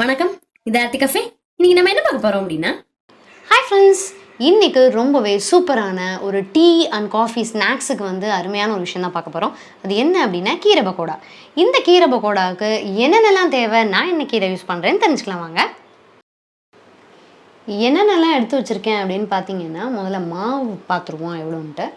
வணக்கம். இது ஆர்த்தி கஃபே. இன்னைக்கு நம்ம என்ன பார்க்க போறோம் அப்படின்னா? ஹாய் ஃப்ரெண்ட்ஸ் இன்னைக்கு ரொம்பவே சூப்பரான ஒரு டீ அண்ட் காஃபி ஸ்நாக்ஸுக்கு வந்து அருமையான ஒரு விஷயம் தான் பார்க்க போகிறோம் அது என்ன அப்படின்னா கீரை பக்கோடா. இந்த கீரை பக்கோடாவுக்கு என்னென்னலாம் தேவை? நான் என்ன கீரை யூஸ் பண்ணுறேன்னு தெரிஞ்சுக்கலாம் வாங்க. என்னென்னலாம் எடுத்து வச்சுருக்கேன் அப்படின்னு பார்த்தீங்கன்னா முதல்ல மாவு பார்த்துருவோம் எவ்வளோன்ட்டு.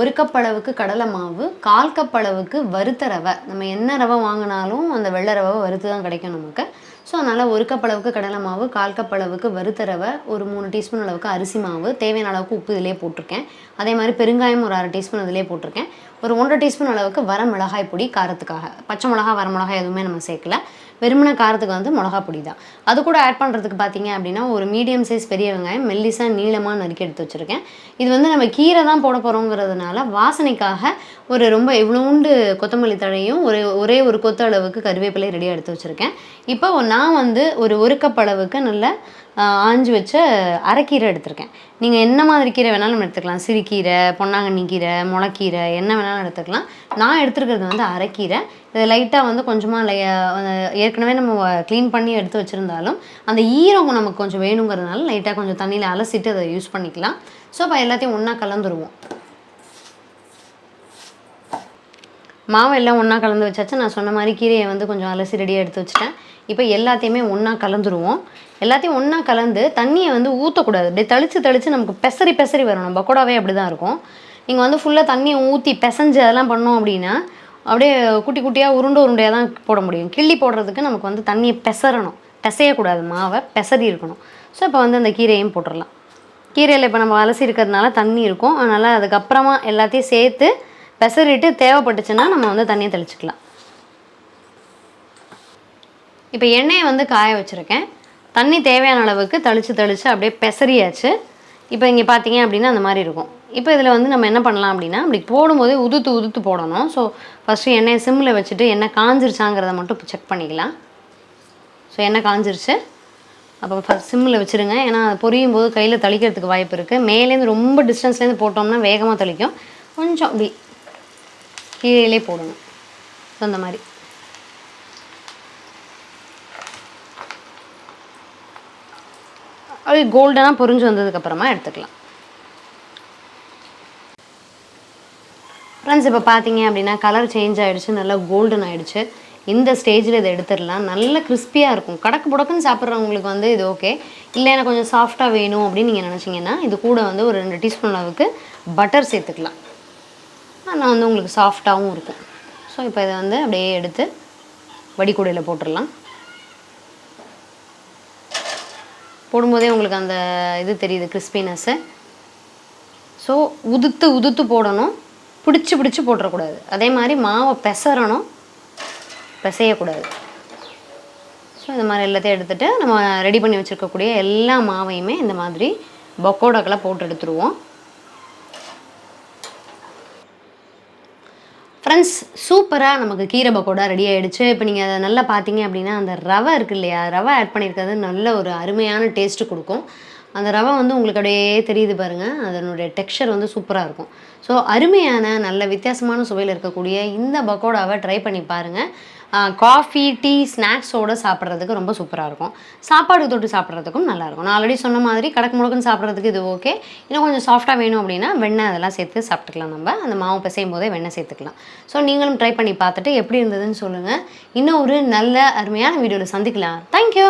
ஒரு கப் அளவுக்கு கடலை மாவு கால் கப் அளவுக்கு வறுத்த ரவை. நம்ம என்ன ரவை வாங்கினாலும் அந்த வெள்ளை ரவை வறுத்து தான் கிடைக்கும் நமக்கு. ஸோ அதனால் ஒரு கப் அளவுக்கு கடலை மாவு கால் கப் அளவுக்கு வறுத்தரவை ஒரு மூணு டீஸ்பூன் அளவுக்கு அரிசி மாவு தேவையான அளவுக்கு உப்பு இதிலே போட்டிருக்கேன். அதே மாதிரி பெருங்காயம் ஒரு அரை டீஸ்பூன் இதிலே போட்டிருக்கேன். ஒரு ஒன்றரை டீஸ்பூன் அளவுக்கு வர மிளகாய் பொடி காரத்துக்காக. பச்சை மிளகா வர மிளகாய் எதுவுமே நம்ம சேர்க்கல. வெறுமன காரத்துக்கு வந்து மிளகா பொடி தான். அது கூட ஆட் பண்ணுறதுக்கு பார்த்தீங்க அப்படின்னா ஒரு மீடியம் சைஸ் பெரிய வெங்காயம் மெல்லிசா நீளமாக நறுக்கி எடுத்து வச்சுருக்கேன். இது வந்து நம்ம கீரை தான் போட போகிறோங்கிறதுனால வாசனைக்காக ஒரு ரொம்ப இவ்வளோண்டு கொத்தமல்லி தழையும் ஒரு ஒரே ஒரு கொத்த அளவுக்கு கருவேப்பிலை ரெடியாக எடுத்து வச்சுருக்கேன். இப்போ ஒன்று நான் வந்து ஒரு ஒரு கப் அளவுக்கு நல்ல ஆஞ்சு வச்ச அரைக்கீரை எடுத்திருக்கேன். நீங்கள் என்ன மாதிரி கீரை வேணாலும் எடுத்துக்கலாம். சிறுகீரை பொன்னாங்கண்ணி கீரை முளைக்கீரை என்ன வேணாலும் எடுத்துக்கலாம். நான் எடுத்துருக்கிறது வந்து அரைக்கீரை. இதை லைட்டாக வந்து கொஞ்சமாக லை ஏற்கனவே நம்ம க்ளீன் பண்ணி எடுத்து வச்சுருந்தாலும் அந்த ஈரம் நமக்கு கொஞ்சம் வேணுங்கிறதுனால லைட்டாக கொஞ்சம் தண்ணியில் அலசிட்டு அதை யூஸ் பண்ணிக்கலாம். ஸோ அப்போ எல்லாத்தையும் ஒன்றா கலந்துருவோம். மாவு எல்லாம் ஒன்றா கலந்து வச்சாச்சு. நான் சொன்ன மாதிரி கீரையை வந்து கொஞ்சம் அலசி ரெடியாக எடுத்து வச்சுட்டேன். இப்போ எல்லாத்தையுமே ஒன்றா கலந்துருவோம். எல்லாத்தையும் ஒன்றா கலந்து தண்ணியை வந்து ஊற்றக்கூடாது அப்படியே தளிச்சு தளிச்சு நமக்கு பெசரி பெசரி வரணும் பக்கோடாவே அப்படி தான் இருக்கும். நீங்கள் வந்து ஃபுல்லாக தண்ணியை ஊற்றி பிசைஞ்சு அதெல்லாம் பண்ணோம் அப்படின்னா அப்படியே குட்டி குட்டியாக உருண்டை உருண்டையாக தான் போட முடியும். கிள்ளி போடுறதுக்கு நமக்கு வந்து தண்ணியை பெசரணும் பிசையக்கூடாது. மாவை பெசரி இருக்கணும். ஸோ இப்போ வந்து அந்த கீரையும் போட்டுடலாம். கீரையில் இப்போ நம்ம அலசி இருக்கிறதுனால தண்ணி இருக்கும். அதனால் அதுக்கப்புறமா எல்லாத்தையும் சேர்த்து பெசரிட்டு தேவைப்பட்டுச்சுன்னா நம்ம வந்து தண்ணியை தெளிச்சிக்கலாம். இப்போ எண்ணெயை வந்து காய வச்சுருக்கேன். தண்ணி தேவையான அளவுக்கு தெளித்து தெளித்து அப்படியே பெசரியாச்சு இப்போ இங்கே பார்த்தீங்க அப்படின்னா அந்த மாதிரி இருக்கும். இப்போ இதில் வந்து நம்ம என்ன பண்ணலாம் அப்படின்னா அப்படி போடும்போதே உதுத்து உதுத்து போடணும். ஸோ ஃபஸ்ட்டு எண்ணெயை சிம்மில் வச்சுட்டு எண்ணெய் காஞ்சிருச்சாங்கிறத மட்டும் செக் பண்ணிக்கலாம். ஸோ எண்ணெய் காஞ்சிருச்சு. அப்போ ஃபஸ்ட் சிம்மில் வச்சுருங்க. ஏன்னா பொரியும் போது கையில் தளிக்கிறதுக்கு வாய்ப்பு இருக்குது மேலேருந்து ரொம்ப டிஸ்டன்ஸ்லேருந்து போட்டோம்னா வேகமாக தளிக்கும். கொஞ்சம் அப்படி கீழே போடணும். ஸோ அந்த மாதிரி. அது கோல்டனாக பொறிஞ்சு வந்ததுக்கப்புறமா எடுத்துக்கலாம். ஃப்ரெண்ட்ஸ் இப்போ பார்த்தீங்க அப்படின்னா கலர் சேஞ்ச் ஆகிடுச்சு நல்லா கோல்டன் ஆகிடுச்சு இந்த ஸ்டேஜில் இதை எடுத்துடலாம். நல்ல கிறிஸ்பியாக இருக்கும். கடக்கு புடக்குன்னு சாப்பிட்றவங்களுக்கு வந்து இது ஓகே இல்லை எனக்கு கொஞ்சம் சாஃப்டாக வேணும் அப்படின்னு நீங்கள் நினச்சிங்கன்னா இது கூட வந்து ஒரு ரெண்டு டீஸ்பூன் அளவுக்கு பட்டர் சேர்த்துக்கலாம். ஆனால் வந்து உங்களுக்கு சாஃப்டாகவும் இருக்கும். ஸோ இப்போ இதை வந்து அப்படியே எடுத்து வடிகூடையில் போட்டுடலாம். போடும்போதே உங்களுக்கு அந்த இது தெரியுது கிறிஸ்பினஸ்ஸு ஸோ உதுத்து உதுத்து போடணும். பிடிச்சி பிடிச்சி போட்டுறக்கூடாது. அதே மாதிரி மாவை பெசறணும். பிசையக்கூடாது. ஸோ இந்த மாதிரி எல்லாத்தையும் எடுத்துகிட்டு நம்ம ரெடி பண்ணி வச்சுருக்கக்கூடிய எல்லா மாவையுமே இந்த மாதிரி பக்கோடாக்கெல்லாம் போட்டு எடுத்துருவோம். ஃப்ரெண்ட்ஸ் சூப்பராக நமக்கு கீரை பக்கோடா ரெடி ஆகிடுச்சு இப்போ நீங்கள் அதை நல்லா பார்த்தீங்க அப்படின்னா அந்த ரவை இருக்கு இல்லையா? ரவை ஆட் பண்ணியிருக்கிறது நல்ல ஒரு அருமையான டேஸ்ட்டு கொடுக்கும். அந்த ரவை வந்து உங்களுக்கு அப்படியே தெரியுது பாருங்கள் அதனுடைய டெக்ஸ்சர் வந்து சூப்பராக இருக்கும். ஸோ அருமையான நல்ல வித்தியாசமான சுவையில் இருக்கக்கூடிய இந்த பக்கோடாவை ட்ரை பண்ணி பாருங்கள் காஃபி டீ ஸ்நாக்ஸோடு சாப்பிட்றதுக்கு ரொம்ப சூப்பராக இருக்கும். சாப்பாடு தொட்டு சாப்பிட்றதுக்கும் நல்லாயிருக்கும் நான் ஆல்ரெடி சொன்ன மாதிரி கடக்கு முழுக்குன்னு சாப்பிட்றதுக்கு இது ஓகே இன்னும் கொஞ்சம் சாஃப்டாக வேணும் அப்படின்னா வெண்ணெய் அதெல்லாம் சேர்த்து சாப்பிட்டுக்கலாம் நம்ம. அந்த மாவு பிசையும் போதே வெண்ணெய் சேர்த்துக்கலாம். ஸோ நீங்களும் ட்ரை பண்ணி பார்த்துட்டு எப்படி இருந்ததுன்னு சொல்லுங்கள் இன்னும் ஒரு நல்ல அருமையான வீடியோவில் சந்திக்கலாம். தேங்க்யூ